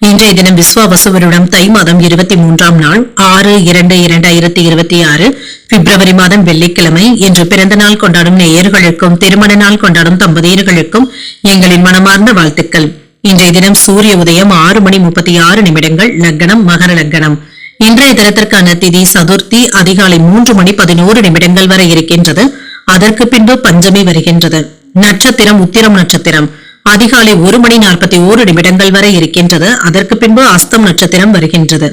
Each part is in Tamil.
இன்றைய தினம் விஸ்வாவசுவருடம் தை மாதம் இருபத்தி மூன்றாம் நாள் ஆறு இரண்டு இரண்டாயிரத்தி இருபத்தி ஆறு பிப்ரவரி மாதம் வெள்ளிக்கிழமை. இன்று பிறந்த நாள் கொண்டாடும் நேயர்களுக்கும் திருமண நாள் கொண்டாடும் தம்பதியர்களுக்கும் எங்களின் மனமார்ந்த வாழ்த்துக்கள். இன்றைய தினம் சூரிய உதயம் ஆறு மணி முப்பத்தி ஆறு நிமிடங்கள் லக்னம் மகர லக்னம். இன்றைய தினத்திற்கான திதி சதுர்த்தி அதிகாலை மூன்று மணி பதினோரு நிமிடங்கள் வரை இருக்கின்றது. அதற்கு பின்பு பஞ்சமி வருகின்றது. நட்சத்திரம் உத்திரம் நட்சத்திரம். அதிகாலை ஒரு மணி நாற்பத்தி ஓரு நிமிடங்கள் வரை இருக்கின்றது. அதற்கு பின்பு அஸ்தம் நட்சத்திரம் வருகின்றது.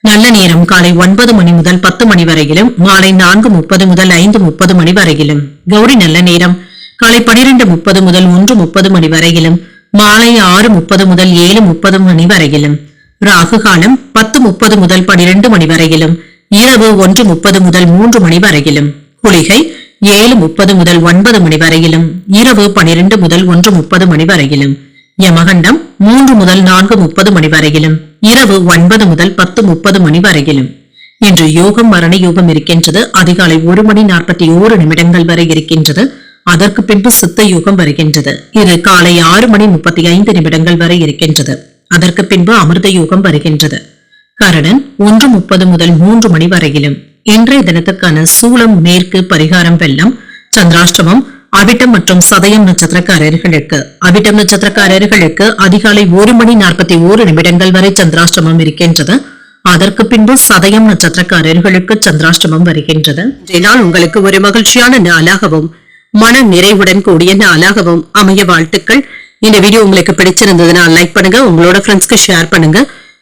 நல்ல நேரம் காலை ஒன்பது மணி முதல் பத்து மணி வரையிலும் மாலை நான்கு முப்பது முதல் ஐந்து முப்பது மணி வரையிலும். கௌரி நல்ல நேரம். காலை பனிரெண்டு முப்பது முதல் ஒன்று முப்பது மணி வரையிலும் மாலை ஆறு முப்பது முதல் ஏழு முப்பது மணி வரையிலும். ராகு காலம் பத்து முப்பது முதல் பனிரெண்டு மணி வரையிலும் இரவு ஒன்று முப்பது முதல் மூன்று மணி வரையிலும். குளிகை ஏழு முப்பது முதல் ஒன்பது மணி வரையிலும் இரவு பனிரெண்டு முதல் ஒன்று முப்பது மணி வரையிலும் யமகண்டம் மூன்று முதல் நான்கு முப்பது மணி வரையிலும் இரவு ஒன்பது முதல் பத்து முப்பது மணி வரையிலும். இன்று யோகம் மரண யோகம் இருக்கின்றது. அதிகாலை ஒரு மணி நாற்பத்தி ஓரு நிமிடங்கள் வரை இருக்கின்றது. அதற்கு பின்பு சித்த யோகம் வருகின்றது. இது காலை ஆறு மணி முப்பத்தி ஐந்து நிமிடங்கள் வரை இருக்கின்றது. அதற்கு பின்பு அமிர்த யோகம் வருகின்றது. கரணன் ஒன்று முப்பது முதல் மூன்று மணி வரையிலும் இன்றைய தினத்திற்கான சூளம் மேற்கு பரிகாரம் வெள்ளம் சந்திராஷ்டமம் அவிட்டம் மற்றும் சதயம் நட்சத்திரக்காரர்களுக்கு அவிட்டம் நட்சத்திரக்காரர்களுக்கு அதிகாலை ஒரு மணி நாற்பத்தி ஓரு நிமிடங்கள் வரை சந்திராஷ்டமம் இருக்கின்றது. அதற்கு பின்பு சதயம் நட்சத்திரக்காரர்களுக்கு சந்திராஷ்டமம் வருகின்றது. இதனால் நாள் உங்களுக்கு ஒரு மகிழ்ச்சியான நாளாகவும் மன நிறைவுடன் கூடிய நாளாகவும் அமைய வாழ்த்துக்கள். இந்த வீடியோ உங்களுக்கு பிடிச்சிருந்ததுன்னா லைக் பண்ணுங்க உங்களோட ஃப்ரெண்ட்ஸ்க்கு ஷேர் பண்ணுங்க.